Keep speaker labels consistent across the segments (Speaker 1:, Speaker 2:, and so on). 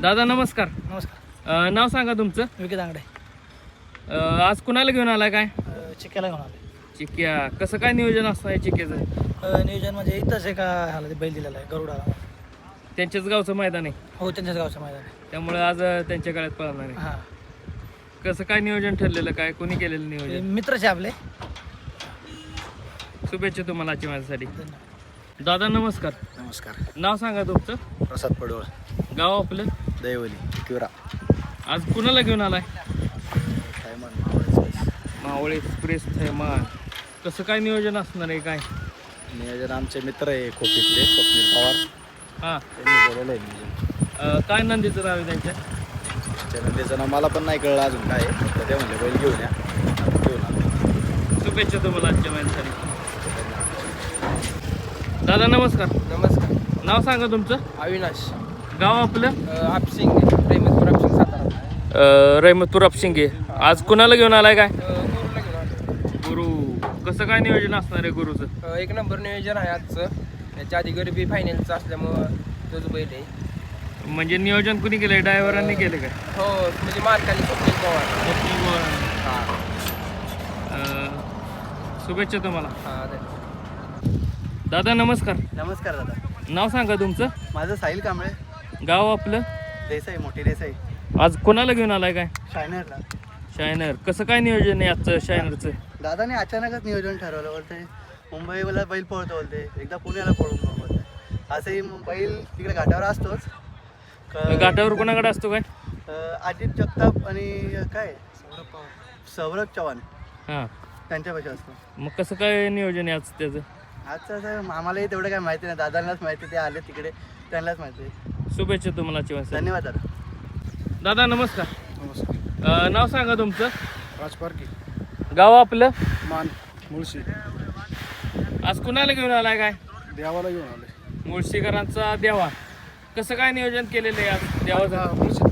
Speaker 1: दादा नमस्कार.
Speaker 2: नमस्कार.
Speaker 1: अ, नाव सांगा तुमचं.
Speaker 2: विकी दांगडे.
Speaker 1: अ, आज कुणाला घेऊन आलाय काय?
Speaker 2: चिक्याला घेऊन आले
Speaker 1: चिक्क्या. कसं काय नियोजन असतं या चिक्क्याचं?
Speaker 2: अ, नियोजन म्हणजे इथंच एका ह्याला ते बैल दिलेला आहे गरुडाला.
Speaker 1: त्यांच्याच गावचं मैदान आहे.
Speaker 2: हो त्यांच्याच गावचं मैदान आहे.
Speaker 1: त्यामुळे आज अ, त्यांच्या काळात पळणार आहे.
Speaker 2: हां.
Speaker 1: कसं काय नियोजन ठरलेलं काय कोणी केलेलं नियोजन?
Speaker 2: मित्रच आपले.
Speaker 1: शुभेच्छा तुम्हाला आजच्या माझ्यासाठी.
Speaker 2: धन्यवाद.
Speaker 1: दादा नमस्कार.
Speaker 3: नमस्कार.
Speaker 1: नाव सांगा तुमचं.
Speaker 3: प्रसाद पडवळ.
Speaker 1: गाव आपलं?
Speaker 3: दैवली किवरा
Speaker 1: आज कुणाला घेऊन आलाय?
Speaker 3: म्हण
Speaker 1: मावळ एक्सप्रेस थैमान. कसं काय नियोजन असणार आहे काय?
Speaker 3: नियोजन आमचे मित्र आहे खोपीतले स्वप्नील पवार.
Speaker 1: हां.
Speaker 3: त्यांनी केलेलं आहे नियोजन.
Speaker 1: काय नंदीचं नाव आहे त्यांच्या?
Speaker 3: त्यानंतर नाव मला पण नाही कळलं अजून काय आहे. फक्त ते म्हणले बैल घेऊन या. घेऊन आलो.
Speaker 1: शुभेच्छा तुम्हाला आजच्या माझ्यासाठी दादा नमस्कार.
Speaker 2: नमस्कार.
Speaker 1: नाव सांगा तुमचं.
Speaker 2: अविनाश.
Speaker 1: गाव आपलं?
Speaker 2: आपसिंग प्रेमपूर आपसिंग सातारा.
Speaker 1: रहमतपूर अपशिंगे आज कुणाला घेऊन आलाय काय?
Speaker 2: गुरुला घेऊन आलो
Speaker 1: गुरु. कसं काय नियोजन असणार आहे गुरुचं?
Speaker 2: एक नंबर नियोजन आहे आजचं. याच्या आधी गरिबी फायनलचं असल्यामुळं तोच बैल आहे.
Speaker 1: म्हणजे नियोजन कुणी केलंय? ड्रायव्हरांनी केलं काय?
Speaker 2: हो म्हणजे मालकाने स्वप्नील पवार.
Speaker 1: अं, शुभेच्छा तुम्हाला.
Speaker 2: हां
Speaker 1: दादा नमस्कार.
Speaker 3: नमस्कार दादा.
Speaker 1: नाव सांगा तुमचं.
Speaker 3: माझं साहिल कांबळे.
Speaker 1: गाव आपलं?
Speaker 3: देसाई मोठी देसाई.
Speaker 1: आज कोणाला घेऊन आलाय काय?
Speaker 3: शायनरला.
Speaker 1: शायनर. कसं काय नियोजन आहे आजचं शायनरचं?
Speaker 3: दादाने अचानकच नियोजन ठरवलं बोलते. मुंबईला बैल पळतो बोलते. एकदा पुण्याला पळून बघ बोलते. असंही बैल तिकडे घाटावर असतोच. क-
Speaker 1: घाटावर कोणाकडे असतो काय?
Speaker 3: अं, अजित जगताप आणि काय? सौरभ चव्हाण.
Speaker 1: हां.
Speaker 3: त्यांच्यापाशी असतो.
Speaker 1: मग कसं काय नियोजन आहे आज त्याचं?
Speaker 3: आजचं असं आम्हालाही तेवढं काय माहिती नाही. दादांनाच माहिती ते आले तिकडे. त्यांनाच माहिती
Speaker 1: शुभेच्छा तुम्हाला माझ्यासाठी.
Speaker 3: धन्यवाद दादा.
Speaker 1: दादा नमस्कार.
Speaker 3: नमस्कार.
Speaker 1: अं, नाव सांगा तुमचं.
Speaker 3: राजपारकी
Speaker 1: गाव आपलं?
Speaker 3: मान मुळशी.
Speaker 1: आज कुणाला घेऊन आलाय काय?
Speaker 3: देवाला घेऊन आले
Speaker 1: मुळशीकरांचा देवा. कसं काय नियोजन केलेलं आहे आज देवाचं?
Speaker 3: मुळशी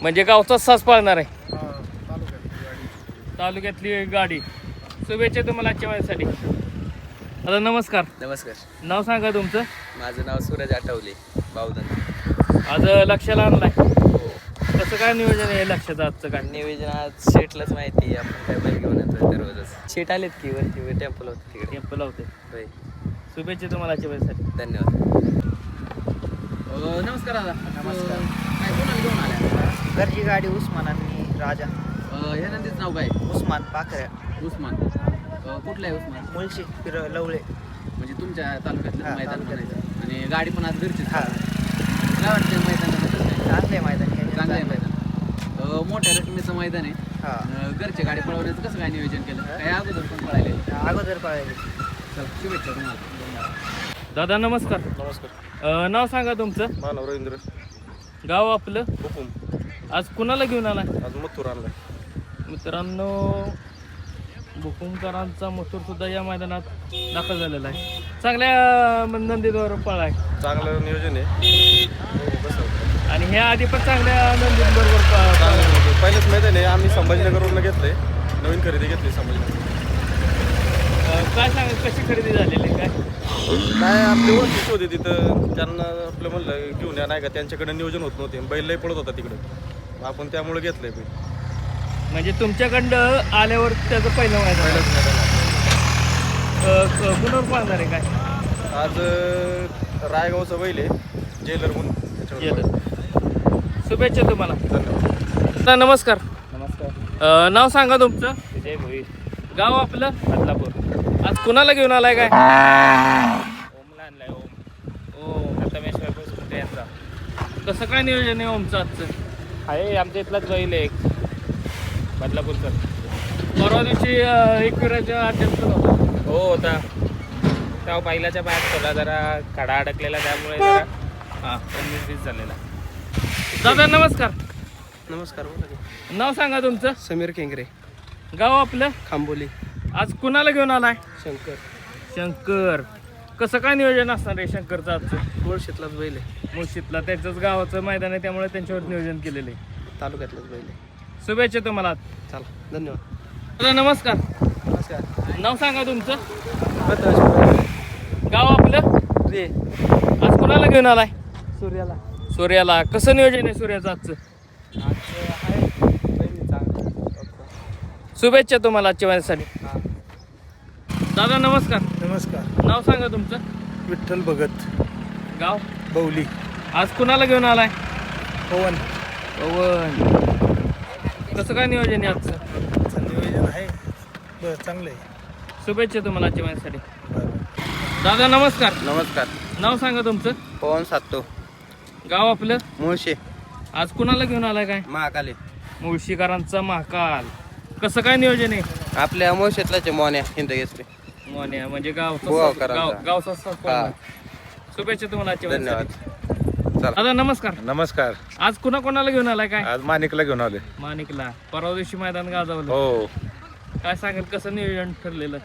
Speaker 1: म्हणजे गावचाच सास पाळणार आहे.
Speaker 3: तालुक्यात
Speaker 1: तालुक्यातली गाडी. शुभेच्छा तुम्हाला आजच्या माझ्यासाठी दादा नमस्कार.
Speaker 4: नमस्कार.
Speaker 1: नाव सांगा तुमचं.
Speaker 4: माझं नाव सूरज आठवले.
Speaker 1: आज लक्षाला आणलाय.
Speaker 4: हो.
Speaker 1: कसं काय नियोजन आहे लक्षाचं आजचं काय?
Speaker 4: नियोजन आज शेटलाच माहिती आपण काय बैल घेऊन येतोय दररोजच शेट आलेत की वरती? टेम्पल होते तिकडे.
Speaker 1: टेम्पल लावते
Speaker 4: होय.
Speaker 1: शुभेच्छा तुम्हाला आजच्या
Speaker 4: धन्यवाद.
Speaker 5: नमस्कार दादा.
Speaker 3: नमस्कार.
Speaker 5: काय कोणाला घेऊन आल्या?
Speaker 3: घरची गाडी उस्मान आणि राजा.
Speaker 5: अं, या नंदीचं नाव काय?
Speaker 3: उस्मान पाखऱ्या
Speaker 5: उस्मान. अं, कुठलं आहे उस्मान?
Speaker 3: मुळशी फिर लवळे.
Speaker 5: म्हणजे तुमच्या तालुक्यातलं
Speaker 3: हा,
Speaker 5: मैदान
Speaker 3: तालुक्यातलं.
Speaker 5: म्हणायचं. आणि गाडी पण आज घरचीच
Speaker 3: हा
Speaker 5: काय वाटतं मैदानाबद्दल काय
Speaker 3: चांगले मैदान हे
Speaker 5: चांगलं आहे मैदान. अं, मोठ्या रकमेचं मैदान आहे.
Speaker 3: हा.
Speaker 5: अं, गाडी पळवण्याचं कसं काय नियोजन केलं? काय अगोदर पण पळायले
Speaker 3: अगोदर पळायले
Speaker 5: चला शुभेच्छा तुम्हाला.
Speaker 1: दादा नमस्कार.
Speaker 3: नमस्कार.
Speaker 1: अं, नाव सांगा तुमचं.
Speaker 3: मानव रवींद्र.
Speaker 1: गाव आपलं?
Speaker 3: हुकुम
Speaker 1: आज कुणाला घेऊन आलाय?
Speaker 3: आज मथुर आणला
Speaker 1: मित्रांनो भुकुमकरांचा मथुर सुद्धा या मैदानात दाखल झालेला आहे. चांगल्या अं, नंदीवर पळाय.
Speaker 3: चांगलं नियोजन आहे.
Speaker 1: आणि ह्या आधी पण चांगल्या नंदीबरोबर
Speaker 3: पहिलेच मैदान आहे आम्ही संभाजीनगरवरून घेतलंय. नवीन खरेदी घेतली संभाजीनगर.
Speaker 1: काय सांग कशी खरेदी झालेली आहे काय?
Speaker 3: काय आपली ओळखीच होती तिथं. त्यांना आपलं म्हणलं घेऊन या. नाही का त्यांच्याकडे नियोजन होत नव्हते. बैल पडत होता तिकडे. आपण त्यामुळे घेतलंय बैल
Speaker 1: म्हणजे तुमच्याकडं आल्यावर त्याचं पहिलं मैदान.
Speaker 3: पहिलंच मैदान. आहे.
Speaker 1: कुणावर पाळणार आहे काय?
Speaker 3: आज अं, रायगावचं बैल आहे जेलर म्हणून. त्याच्यावर.
Speaker 1: शुभेच्छा तुम्हाला.
Speaker 3: धन्यवाद.
Speaker 1: दादा नमस्कार.
Speaker 3: नमस्कार.
Speaker 1: अं, नाव सांगा तुमचं.
Speaker 3: विजय भोई.
Speaker 1: गाव आपलं?
Speaker 3: बदलापूर.
Speaker 1: आज कुणाला घेऊन आलाय काय?
Speaker 3: ओमला आणलाय ओम.
Speaker 1: ओ
Speaker 3: प्रथमेश्वर भोसकुटे यांचा.
Speaker 1: कसं काय नियोजन आहे ओमचं आजचं?
Speaker 3: आहे आमच्या इथलाच बैल आहे एक. बदलापूरचा.
Speaker 1: परवा दिवशी अं, एक विराच्या अध्यक्ष होता.
Speaker 3: हो होता. तेव्हा बैलाच्या पायात थोडा जरा खडा अडकलेला त्यामुळे जरा
Speaker 1: हा.
Speaker 3: वीस झालेला.
Speaker 1: दादा नमस्कार.
Speaker 3: नमस्कार बोला की.
Speaker 1: नाव सांगा तुमचं?
Speaker 3: समीर केंगरे.
Speaker 1: गाव आपलं?
Speaker 3: खांबोली.
Speaker 1: आज कुणाला घेऊन आलाय?
Speaker 3: शंकर.
Speaker 1: शंकर. कसं काय नियोजन असणार आहे शंकरचं आजचं?
Speaker 3: मुळशीतलाच बैल आहे.
Speaker 1: मुळशीतला त्यांचंच गावाचं मैदान आहे त्यामुळे त्यांच्यावर नियोजन केलेलं आहे.
Speaker 3: तालुक्यातलाच बैल आहे.
Speaker 1: शुभेच्छा तुम्हाला.
Speaker 3: चला धन्यवाद.
Speaker 1: दादा नमस्कार. नाव सांगा तुमचं. गाव आपलं?
Speaker 3: रे.
Speaker 1: आज कुणाला घेऊन आलाय?
Speaker 3: सूर्याला.
Speaker 1: सूर्याला. कसं नियोजन आहे सूर्याचं आजचं? शुभेच्छा तुम्हाला आजच्या माझ्यासाठी दादा नमस्कार.
Speaker 6: नमस्कार.
Speaker 1: नाव सांगा तुमचं.
Speaker 6: विठ्ठल भगत.
Speaker 1: गाव?
Speaker 6: बौली
Speaker 1: आज कुणाला घेऊन आलाय?
Speaker 6: पवन.
Speaker 1: पवन. कसं काय नियोजन आहे आजचं
Speaker 6: नियोजन आहे. बरं चांगलं आहे.
Speaker 1: शुभेच्छा तुम्हाला
Speaker 6: बरं.
Speaker 1: दादा नमस्कार.
Speaker 2: नमस्कार.
Speaker 1: नाव सांगा तुमचं?
Speaker 2: पवन सातो.
Speaker 1: गाव आपलं?
Speaker 2: मुळशे.
Speaker 1: आज कुणाला घेऊन आलाय काय?
Speaker 2: महाकाली
Speaker 1: मुळशीकरांचा महाकाल. कसं काय नियोजन आहे?
Speaker 2: आपल्या मुळशेतलाच मोन्या हिंद
Speaker 1: मोन्या म्हणजे. गाव
Speaker 2: हा.
Speaker 1: शुभेच्छा तुम्हाला
Speaker 2: धन्यवाद. चला.
Speaker 1: दादा नमस्कार.
Speaker 7: नमस्कार.
Speaker 1: आज कुणा कोणाला घेऊन आलाय काय?
Speaker 7: आज माणिकला घेऊन आले
Speaker 1: माणिकला. परवा दिवशी मैदान गाजवलं.
Speaker 7: हो.
Speaker 1: काय सांगेल कसं नियोजन ठरलेलं?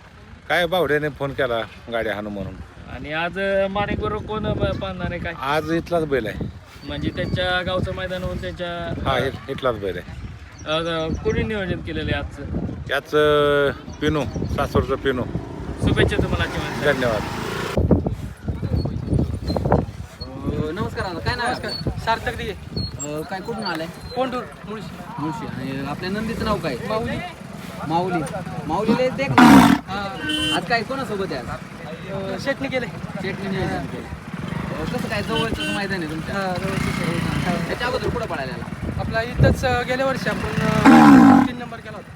Speaker 7: काय बावड्याने फोन केला गाडी हाणू म्हणून.
Speaker 1: आणि आज माणिक बरोबर कोण ब- पाहणार आहे काय?
Speaker 7: आज इथलाच बैल आहे.
Speaker 1: म्हणजे त्यांच्या गावचं मैदान होऊन त्यांच्या
Speaker 7: हा इ- इथलाच बैल आहे.
Speaker 1: अं, कोणी नियोजन केलेलं आहे आजचं?
Speaker 7: याच अं, पिनू सासवडचं पिनू.
Speaker 1: शुभेच्छा तुम्हाला आजच्या.
Speaker 7: धन्यवाद.
Speaker 5: अं, नमस्कार दादा काय नाव आहे?
Speaker 2: सार्थक
Speaker 5: अं, काय कुठून आलाय?
Speaker 2: कोंडूर मुळशी.
Speaker 5: मुळशी. आणि आपल्या नंदीचं नाव काय? माऊली. माऊली. माऊलीला देख ना. आज काय कोणासोबत आहे
Speaker 2: शेटणी केले
Speaker 5: शेटणी नियोजन केलं अं, कसं काय जवळचं मैदान आहे तुमच्या? त्याच्या अगोदर कुठं पळायला
Speaker 2: आपला इथंच गेल्या वर्षी आपण तीन नंबर केला होता.